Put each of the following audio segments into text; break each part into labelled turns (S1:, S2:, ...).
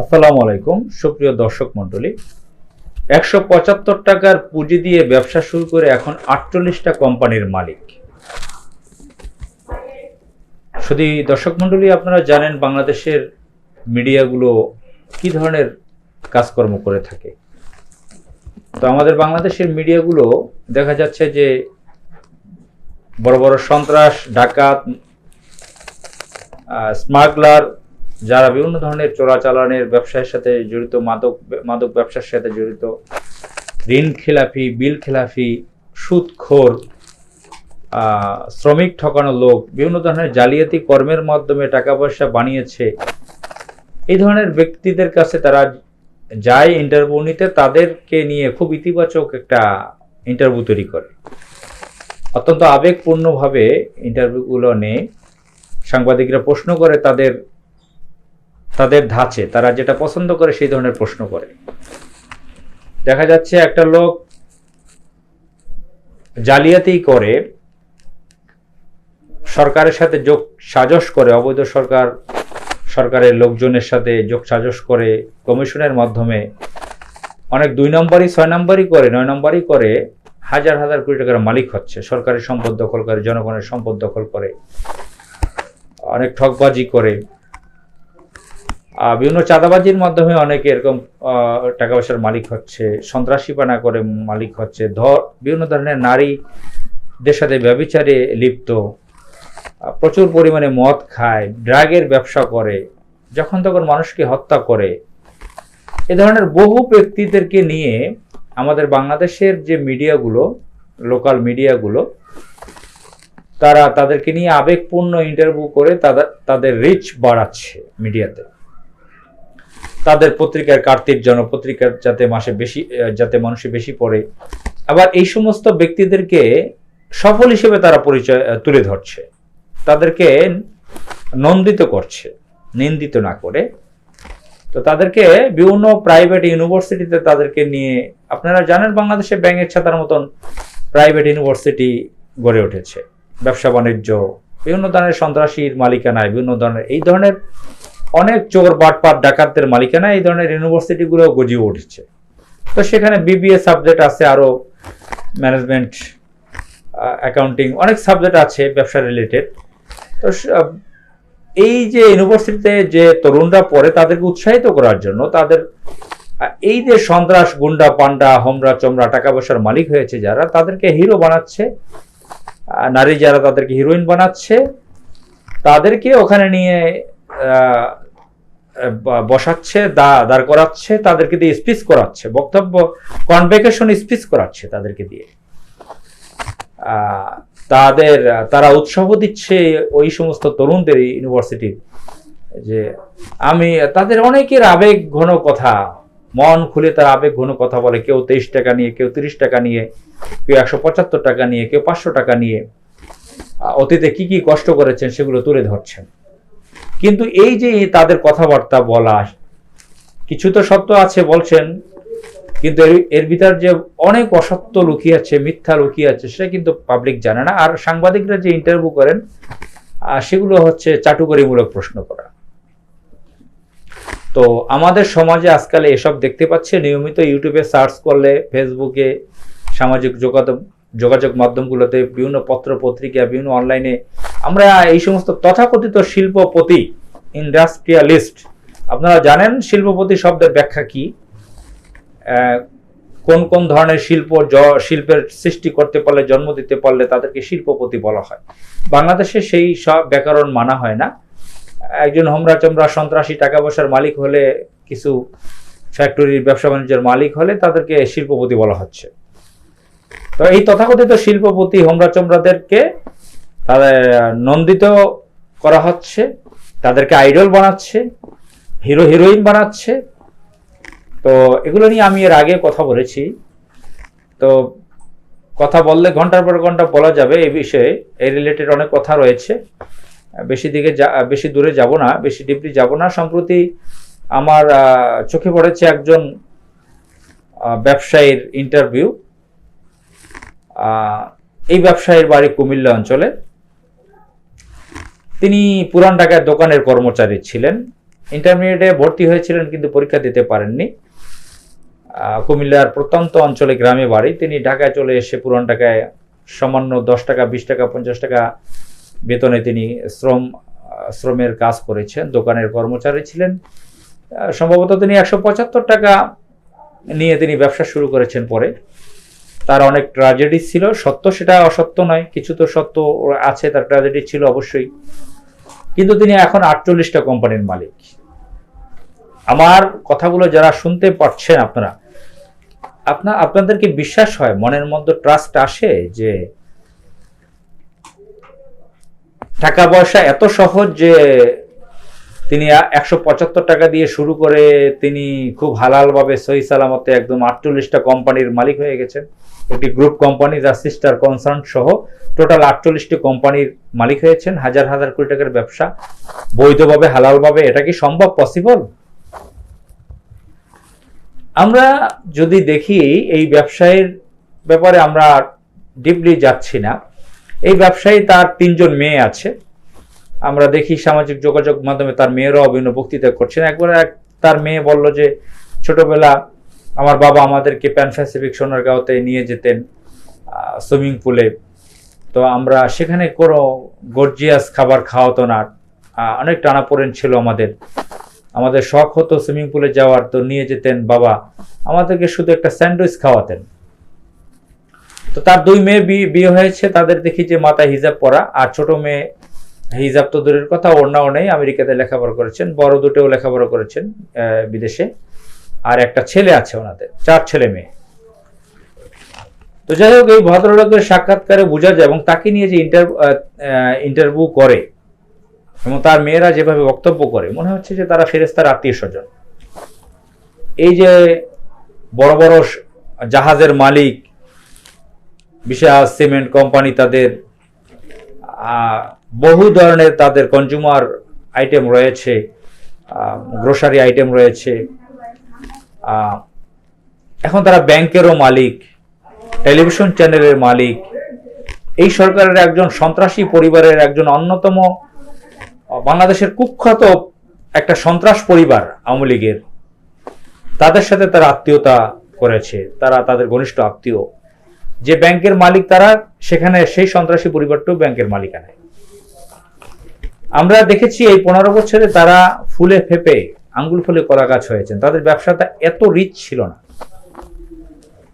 S1: আসসালামু আলাইকুম, সুপ্রিয় দর্শক মণ্ডলী। একশো পঁচাত্তর টাকার পুঁজি দিয়ে ব্যবসা শুরু করে এখন আটচল্লিশটা কোম্পানির মালিক। শুধু দর্শক মণ্ডলী আপনারা জানেন বাংলাদেশের মিডিয়াগুলো কি ধরনের কাজকর্ম করে থাকে। তো আমাদের বাংলাদেশের মিডিয়াগুলো দেখা যাচ্ছে যে বড় বড় সন্ত্রাস, ডাকাত স্মাগলার যারা বিভিন্ন ধরনের চোরাচালানের ব্যবসার সাথে জড়িত, মাদক মাদক ব্যবসার সাথে জড়িত, ঋণ খেলাফি, বিল খেলাফি, সুদখোর শ্রমিক ঠকানো লোক, বিভিন্ন ধরনের জালিয়াতি কর্মের মাধ্যমে টাকা পয়সা বানিয়েছে, এই ধরনের ব্যক্তিদের কাছে তারা যায় ইন্টারভিউ নিতে, তাদেরকে নিয়ে খুব ইতিবাচক একটা ইন্টারভিউ তৈরি করে। অত্যন্ত আবেগপূর্ণভাবে ইন্টারভিউগুলো নেয়। সাংবাদিকরা প্রশ্ন করে তাদের তাদের ধাঁচে, তারা যেটা পছন্দ করে সেই ধরনের প্রশ্ন করে। দেখা যাচ্ছে একটা লোক জালিয়াতি করে, সরকারের সাথে যোগ সাজস করে, অবৈধ সরকার, সরকারের লোকজনের সাথে যোগ সাজস করে, কমিশনের মাধ্যমে অনেক দুই নম্বরই, ছয় নম্বরই করে, নয় নম্বরই করে, হাজার হাজার কোটি টাকার মালিক হচ্ছে। সরকারি সম্পদ দখল করে, জনগণের সম্পদ দখল করে, অনেক ঠকবাজি করে। বিভিন্ন চাঁদাবাজির মাধ্যমে অনেকে এরকম টাকা পয়সার মালিক হচ্ছে, সন্ত্রাসীপানা করে মালিক হচ্ছে, ধর, বিভিন্ন ধরনের নারীদের সাথে ব্যবিচারে লিপ্ত প্রচুর পরিমাণে মদ খায়, ড্রাগের ব্যবসা করে, যখন তখন মানুষকে হত্যা করে। এ ধরনের বহু ব্যক্তিদেরকে নিয়ে আমাদের বাংলাদেশের যে মিডিয়াগুলো, লোকাল মিডিয়াগুলো, তারা তাদেরকে নিয়ে আবেগপূর্ণ ইন্টারভিউ করে তাদের তাদের রিচ বাড়াচ্ছে মিডিয়াতে। তাদের পত্রিকার কার্তিক জন পত্রিকার যাতে মাসে বেশি যাতে মানুষে বেশি পড়ে। আবার এই সমস্ত ব্যক্তিদেরকে সফল হিসেবে তারা পরিচয় তুলে ধরছে। তাদেরকে নন্দিত করছে, নিন্দিত না করে। তো তাদেরকে বিভিন্ন প্রাইভেট ইউনিভার্সিটিতে তাদেরকে নিয়ে, আপনারা জানেন বাংলাদেশে ব্যাঙের ছাতার মতন প্রাইভেট ইউনিভার্সিটি গড়ে উঠেছে। ব্যবসা বাণিজ্য, বিভিন্ন ধরনের সন্ত্রাসীর মালিকানায়, বিভিন্ন ধরনের, এই ধরনের অনেক চোর বাটপাট ডাকাতদের মালিকানা এই ধরনের ইউনিভার্সিটিগুলো গজিয়ে উঠেছে। তো সেখানে বিবিএ সাবজেক্ট আছে, আরও ম্যানেজমেন্ট অ্যাকাউন্টিং অনেক সাবজেক্ট আছে ব্যবসা রিলেটেড তো এই যে ইউনিভার্সিটিতে যে তরুণরা পড়ে তাদেরকে উৎসাহিত করার জন্য তাদের এই যে সন্ত্রাস, গুন্ডা পান্ডা হোমরা, চমরা, টাকা পয়সার মালিক হয়েছে যারা, তাদেরকে হিরো বানাচ্ছে। নারী যারা তাদেরকে হিরোইন বানাচ্ছে, তাদেরকে ওখানে নিয়ে বসাচ্ছে, দা, দাঁড় করাচ্ছে, তাদেরকে দিয়ে স্পিচ করাচ্ছে, বক্তব্য কনভেকেশন স্পিচ করাচ্ছে তাদেরকে দিয়ে। তাদের, তারা উৎসাহ দিচ্ছে ওই সমস্ত তরুণদের ইউনিভার্সিটির যে আমি, তাদের অনেকের আবেগ ঘন কথা, মন খুলে তার আবেগ ঘন কথা বলে, কেউ তেইশ টাকা নিয়ে, কেউ তিরিশ টাকা নিয়ে, কেউ একশো পঁচাত্তর টাকা নিয়ে, কেউ পাঁচশো টাকা নিয়ে অতীতে কি কি কষ্ট করেছেন সেগুলো তুলে ধরছেন। কিন্তু এই যে তাদের কথাবার্তা বলা, কিছু তো সত্য আছে বলছেন, কিন্তু এর ভিতর যে অনেক অসত্য লুকিয়ে আছে, মিথ্যা লুকিয়ে আছে, সেটা কিন্তু পাবলিক জানে না। আর সাংবাদিকরা যে ইন্টারভিউ করেন সেগুলো হচ্ছে চাটুকরিমূলক প্রশ্ন করা। তো আমাদের সমাজে আজকাল এসব দেখতে পাচ্ছে, নিয়মিত ইউটিউবে সার্চ করলে ফেসবুকে সামাজিক যোগাযোগ যোগাযোগ মাধ্যমগুলোতে বিভিন্ন পত্র পত্রিকা, বিভিন্ন অনলাইনে আমরা এই সমস্ত তথাকথিত শিল্পপতি ইন্ডাস্ট্রিয়ালিস্ট আপনারা জানেন শিল্পপতি শব্দের ব্যাখ্যা কি? কোন কোন ধরনের শিল্প শিল্পের সৃষ্টি করতে পারলে, জন্ম দিতে পারলে তাদেরকে শিল্পপতি বলা হয়। বাংলাদেশে সেই সব ব্যাকরণ মানা হয় না। একজন হোমরা চমরা সন্ত্রাসী টাকা পয়সার মালিক হলে, কিছু ফ্যাক্টরির ব্যবসা বাণিজ্যের মালিক হলে তাদেরকে শিল্পপতি বলা হচ্ছে। তো এই তথাকথিত শিল্পপতি, হোমরা চমরাদেরকে তাদের নন্দিত করা হচ্ছে, তাদেরকে আইডল বানাচ্ছে হিরো হিরোইন বানাচ্ছে। তো এগুলো নিয়ে আমি এর আগে কথা বলেছি। তো কথা বললে ঘণ্টার পর ঘণ্টা বলা যাবে এই বিষয়ে, এই রিলেটেড অনেক কথা রয়েছে। বেশি দিকে যা- বেশি দূরে যাব না, বেশি ডিপলি যাব না। সম্প্রতি আমার চোখে পড়েছে একজন ব্যবসায়ীর ইন্টারভিউ এই ব্যবসায়ীর বাড়ি কুমিল্লা অঞ্চলে। তিনি পুরান ঢাকায় দোকানের কর্মচারী ছিলেন। ইন্টারমিডিয়েটে ভর্তি হয়েছিলেন কিন্তু পরীক্ষা দিতে পারেননি। কুমিল্লার প্রত্যন্ত অঞ্চলে গ্রামে বাড়ি। তিনি ঢাকায় চলে এসে পুরান ঢাকায় সামান্য দশ টাকা, বিশ টাকা, পঞ্চাশ টাকা বেতনে তিনি শ্রম শ্রমের কাজ করেছেন। দোকানের কর্মচারী ছিলেন। সম্ভবত তিনি একশো পঁচাত্তর টাকা নিয়ে তিনি ব্যবসা শুরু করেছেন পরে। তার অনেক ট্র্যাজেডি ছিল। সত্য সেটা অসত্য নয়। কিছু তো সত্য আছে, তার ট্র্যাজেডি ছিল অবশ্যই। কিন্তু তিনি এখন আটচল্লিশটা কোম্পানির মালিক। আমার কথাগুলো যারা শুনতে পারছেন আপনারা আপনার আপনাদেরকে বিশ্বাস হয়, মনের মধ্যে ট্রাস্ট আসে যে টাকা পয়সা এত সহজ যে তিনি একশো পঁচাত্তর টাকা দিয়ে শুরু করে তিনি খুব হালালভাবে সহি সালামতে একদম আটচল্লিশটা কোম্পানির মালিক হয়ে গেছেন। একটি গ্রুপ কোম্পানি যা সিস্টার কনসার্ন সহ টোটাল আটচল্লিশটি কোম্পানির মালিক হয়েছেন। হাজার হাজার কোটি টাকার ব্যবসা। বৈধভাবে, হালালভাবে এটা কি সম্ভব পসিবল আমরা যদি দেখি এই ব্যবসায়ীর ব্যাপারে আমরা ডিপলি যাচ্ছি না। এই ব্যবসায়ী তার তিনজন মেয়ে আছে। আমরা দেখি সামাজিক যোগাযোগ মাধ্যমে তার মেয়েরও অভিন্ন বক্তৃতা করছেন। একবার এক তার মেয়ে বলল যে, ছোটবেলা আমার বাবা আমাদেরকে প্যান প্যাসিফিক সোনারগাঁওতে নিয়ে যেতেন সুইমিং পুলে তো আমরা সেখানে কোনো গর্জিয়াস খাবার খাওয়াতো না। অনেক টানাপোড়েন ছিল আমাদের। আমাদের শখ হতো সুইমিং পুলে যাওয়ার। তো নিয়ে যেতেন বাবা। আমাদেরকে শুধু একটা স্যান্ডউইচ খাওয়াতেন। তো তার দুই মেয়ে বিয়ে হয়েছে। তাদের দেখি যে মাথায় হিজাব পরা। আর ছোট মেয়ে হিজাব তো দূরের কথা ওড়নাও নেই। আমেরিকাতে লেখাপড়া করেছেন। বড় দুটোও লেখাপড়া করেছেন বিদেশে। আর একটা ছেলে আছে ওনাদের, চার ছেলে মেয়ে। তো যাই হোক, এই ভদ্রলোকের সাক্ষাৎকারে বোঝা যায় এবং তাকে নিয়ে যে ইন্টার ইন্টারভিউ করে এবং তার মেয়েরা যেভাবে বক্তব্য করে, মনে হচ্ছে যে তারা ফেরেস্তার আত্মীয় স্বজন। এই যে বড় বড় জাহাজের মালিক, বিশাল সিমেন্ট কোম্পানি তাদের বহু ধরনের তাদের কনজিউমার আইটেম রয়েছে গ্রোসারি আইটেম রয়েছে এখন তারা ব্যাংকেরও মালিক, টেলিভিশন চ্যানেলের মালিক। এই সরকারের একজন সন্ত্রাসী পরিবারের একজন অন্যতম বাংলাদেশের কুখ্যাত একটা সন্ত্রাস পরিবার আওয়ামী লীগের। তাদের সাথে তারা আত্মীয়তা করেছে, তারা তাদের ঘনিষ্ঠ আত্মীয়। যে ব্যাংকের মালিক তারা, সেখানে সেই সন্ত্রাসী পরিবারটাও ব্যাংকের মালিকানায়। আমরা দেখেছি এই পনেরো বছরে তারা ফুলে ফেপে আঙ্গুল ফুলে কলা গাছ হয়েছেন, তাদের ব্যবসাটা এত রিচ ছিল না।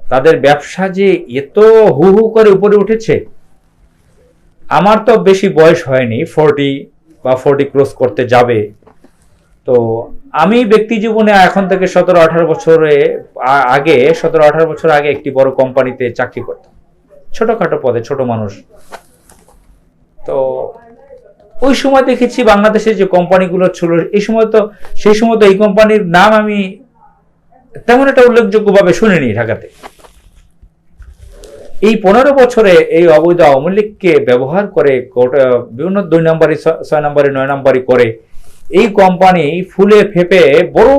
S1: তাদের ব্যবসা যে এত হু হু করে উপরে উঠেছে, আমার তো বেশি বয়স হয়নি ফোরটি বা ফোরটি ক্রস করতে যাবে। তো আমি ব্যক্তি জীবনে এখন থেকে সতেরো আঠারো বছরে আগে, সতেরো আঠারো বছর আগে একটি বড় কোম্পানিতে চাকরি করতাম। ছোটখাটো পদে, ছোট মানুষ। তো ওই সময় দেখেছি বাংলাদেশে যে কোম্পানিগুলো ছিল, এই সময় তো, সেই সময় তো এই কোম্পানির নাম আমি তেমন একটা উল্লেখযোগ্যভাবে শুনিনি ঢাকাতে। এই পনেরো বছরে এই অবৈধ আওয়ামী লীগকে ব্যবহার করে বিভিন্ন দুই নম্বরই, ছয় নম্বরই, নয় নম্বরই করে এই কোম্পানি ফুলে ফেপে বড়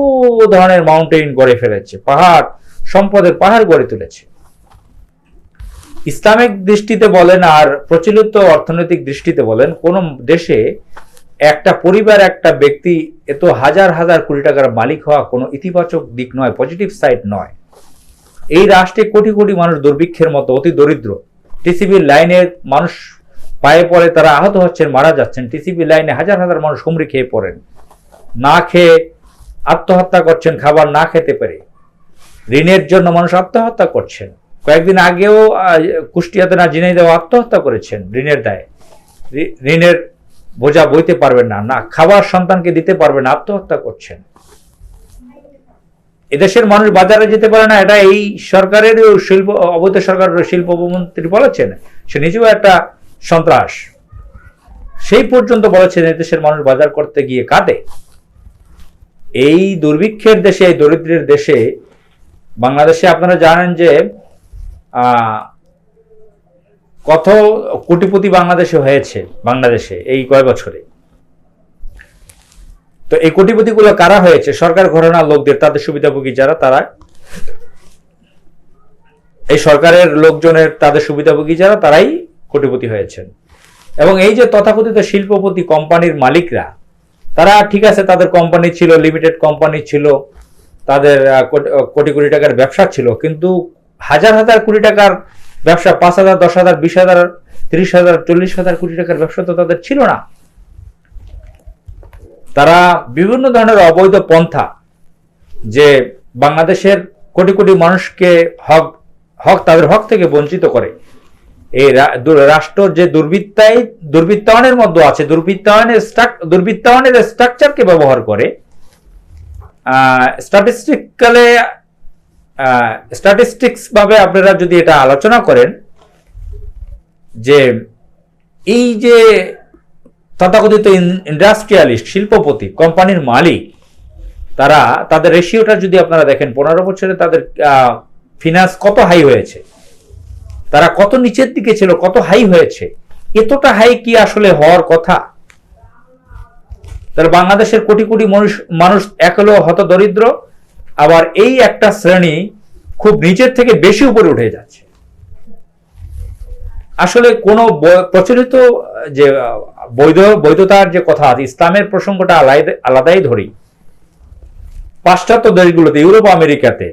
S1: ধরনের মাউন্টেন গড়ে ফেলেছে, পাহাড়, সম্পদের পাহাড় গড়ে তুলেছে। ইসলামিক দৃষ্টিতে বলেন আর প্রচলিত অর্থনৈতিক দৃষ্টিতে বলেন, কোন দেশে একটা পরিবার, একটা ব্যক্তি এত হাজার হাজার কোটি টাকার মালিক হওয়া কোনো ইতিবাচক দিক নয় পজিটিভ সাইড নয়। এই রাষ্ট্রে কোটি কোটি মানুষ দুর্ভিক্ষের মতো, অতি দরিদ্র। টিসিবির লাইনের মানুষ পায়ে পড়ে, তারা আহত হচ্ছেন, মারা যাচ্ছেন। টিসিবি লাইনে হাজার হাজার মানুষ হুমড়ি খেয়ে পড়েন। না খেয়ে আত্মহত্যা করছেন, খাবার না খেতে পেরে। ঋণের জন্য মানুষ আত্মহত্যা করছেন। কয়েকদিন আগেও কুষ্টিয়াতে না দেওয়া আত্মহত্যা করেছেন ঋণের দায়ে। ঋণের বোঝা বইতে পারবেন না না খাবার সন্তানকে দিতে পারবেন আত্মহত্যা করছেন। এদেশের মানুষ বাজারে যেতে পারে না, এটা এই সরকারের শিল্প, অবৈধ সরকারের শিল্প মন্ত্রী বলেছেন, সে নিজেও একটা সন্ত্রাস। সেই পর্যন্ত বলেছেন এদেশের মানুষ বাজার করতে গিয়ে কাঁদে। এই দুর্ভিক্ষের দেশে, এই দরিদ্রের দেশে, বাংলাদেশে আপনারা জানেন যে কত কোটিপতি বাংলাদেশে হয়েছে, বাংলাদেশে এই কয় বছরে? তো এই কোটিপতিগুলো কারা হয়েছে? সরকার ঘরানার লোকদের, তাদের সুবিধাভোগী যারা, তারা? এই সরকারের লোকজনের, তাদের সুবিধাভোগী যারা, তারাই কোটিপতি হয়েছেন। এবং এই যে তথাকথিত শিল্পপতি কোম্পানির মালিকরা, তারা ঠিক আছে, তাদের কোম্পানি ছিল লিমিটেড কোম্পানি ছিল, তাদের কোটি কোটি কোটি টাকার ব্যবসা ছিল, কিন্তু হাজার হাজার কোটি টাকার ব্যবসা, পাঁচ হাজার, দশ হাজার, বিশ হাজার, তিরিশ হাজার, চল্লিশ হাজার কোটি টাকার ব্যবসা তো তাদের ছিল না। তারা বিভিন্ন ধরনের অবৈধ পন্থা, যে বাংলাদেশের কোটি কোটি মানুষকে হক হক তাদের হক থেকে বঞ্চিত করে। এই রাষ্ট্র যে দুর্বৃত্তায়, দুর্বৃত্তায়নের মধ্যে আছে, দুর্বৃত্তায়নের দুর্বৃত্তায়নের স্ট্রাকচারকে ব্যবহার করে স্ট্যাটিস্টিক্যালে স্ট্যাটিস্টিক্স ভাবে আপনারা যদি এটা আলোচনা করেন, যে এই যে তথাকথিত ইন্ডাস্ট্রিয়ালিস্ট শিল্পপতি কোম্পানির মালিক, তারা, তাদের রেশিওটা যদি আপনারা দেখেন, পনেরো বছরে তাদের ফিনান্স কত হাই হয়েছে, তারা কত নিচের দিকে ছিল, কত হাই হয়েছে, এতটা হাই কি আসলে হওয়ার কথা? তাহলে বাংলাদেশের কোটি কোটি মানুষ মানুষ একলো হত দরিদ্র আবার এই একটা শ্রেণি খুব নিচের থেকে বেশি উপরে উঠে যাচ্ছে। আসলে কোন প্রচলিত যে, বৈধ, বৈধতার যে কথা আছে, ইসলামের প্রসঙ্গটা আলাদা আলাদাই ধরি। পাশ্চাত্য দেশগুলোতে, ইউরোপ, আমেরিকাতে,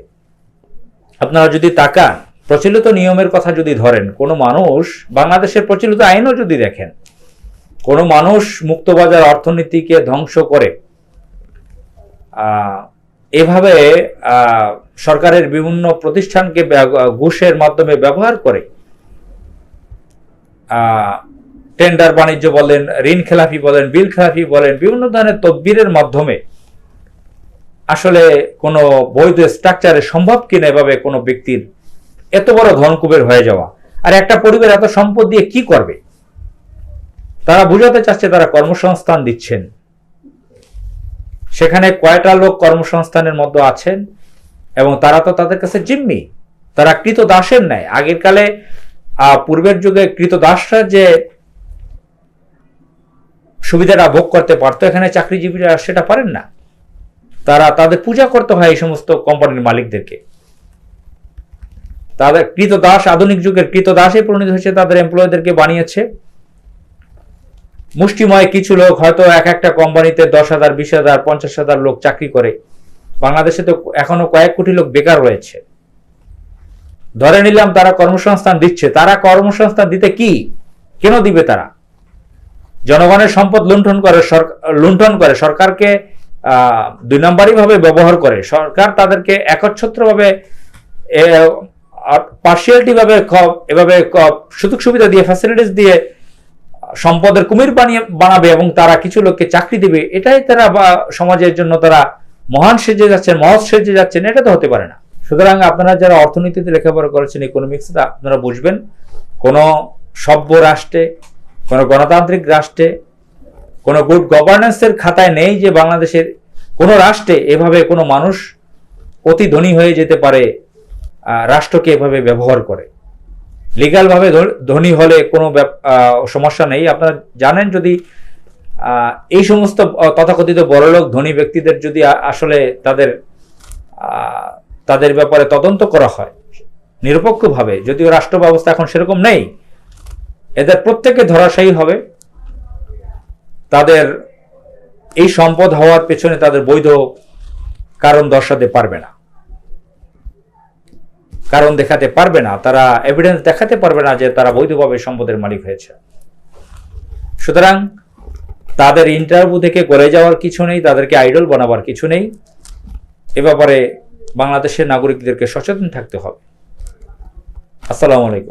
S1: আপনারা যদি তাকান, প্রচলিত নিয়মের কথা যদি ধরেন, কোনো মানুষ, বাংলাদেশের প্রচলিত আইনও যদি দেখেন, কোনো মানুষ মুক্তবাজার অর্থনীতিকে ধ্বংস করে এভাবে সরকারের বিভিন্ন প্রতিষ্ঠানকে ঘুষের মাধ্যমে ব্যবহার করে টেন্ডার বাণিজ্য বলেন, ঋণ খেলাফি বলেন, বিল খেলাফি বলেন, বিভিন্ন ধরনের তদবিরের মাধ্যমে আসলে কোনো বৈধ স্ট্রাকচারে সম্ভব কিনা এভাবে কোনো ব্যক্তির এত বড় ধনকুবের হয়ে যাওয়া। আর একটা পরিবার এত সম্পদ দিয়ে কি করবে? তারা বুঝাতে চাচ্ছে তারা কর্মসংস্থান দিচ্ছেন। সেখানে কয়টা লোক কর্মসংস্থানের মধ্যে আছেন? এবং তারা তো তাদের কাছে জিম্মি। তারা কৃত দাসের নেয় আগের কালে পূর্বের যুগে কৃত দাসরা যে সুবিধাটা ভোগ করতে পারতো, এখানে চাকরিজীবীরা সেটা পারেন না। তারা তাদের পূজা করতে হয় এই সমস্ত কোম্পানির মালিকদেরকে। তাদের কৃত দাস আধুনিক যুগের কৃত দাসে পরিণত হয়েছে, তাদের এমপ্লয়ীদেরকে বানিয়েছে। মুষ্টিময় কিছু লোক হয়তো এক একটা কোম্পানিতে দশ হাজার, বিশ হাজার, পঞ্চাশ হাজার লোক চাকরি করে। বাংলাদেশে তো এখনও কয়েক কোটি লোক বেকার রয়েছে। ধরে নিলাম তারা কর্মসংস্থান দিচ্ছে। তারা কর্মসংস্থান দিতে কি? কেন দিবে তারা? জনগণের সম্পদ লুণ্ঠন করে লুণ্ঠন করে। সরকারকে দুই নম্বরই ভাবে ব্যবহার করে। সরকার তাদেরকে একচ্ছত্র ভাবে পার্সিয়ালিটি ভাবে এভাবে সুযোগ সুবিধা দিয়ে ফ্যাসিলিটিস দিয়ে সম্পদের কুমির বানিয়ে বানাবে এবং তারা কিছু লোককে চাকরি দেবে, এটাই তারা বা সমাজের জন্য তারা মহান সেজে যাচ্ছেন, মহৎ সেজে যাচ্ছেন, এটা তো হতে পারে না। সুতরাং আপনারা যারা অর্থনীতিতে লেখাপড়া করেছেন ইকোনমিক্সে আপনারা বুঝবেন। কোনো সভ্য রাষ্ট্রে, কোনো গণতান্ত্রিক রাষ্ট্রে, কোনো গুড গভর্নেন্সের খাতায় নেই যে বাংলাদেশের কোনো রাষ্ট্রে এভাবে কোনো মানুষ অতি ধনী হয়ে যেতে পারে রাষ্ট্রকে এভাবে ব্যবহার করে। লিগাল ভাবে ধনী হলে কোনো সমস্যা নেই। আপনারা জানেন যদি এই সমস্ত তথাকথিত বড়লোক ধনী ব্যক্তিদের যদি আসলে তাদের তাদের ব্যাপারে তদন্ত করা হয়, নিরপেক্ষভাবে, যদিও রাষ্ট্র ব্যবস্থা এখন সেরকম নেই, এদের প্রত্যেকে ধরাশায়ী হবে। তাদের এই সম্পদ হওয়ার পেছনে তাদের বৈধ কারণ দর্শাতে পারবে না। কারণ দেখাতে পারবে না, তারা এভিডেন্স দেখাতে পারবে না যে তারা বৈধভাবে সম্পদের মালিক হয়েছে। সুতরাং তাদের ইন্টারভিউ থেকে গলে যাওয়ার কিছু নেই, তাদেরকে আইডল বানাবার কিছু নেই। এ ব্যাপারে বাংলাদেশের নাগরিকদেরকে সচেতন থাকতে হবে। আসসালামু আলাইকুম।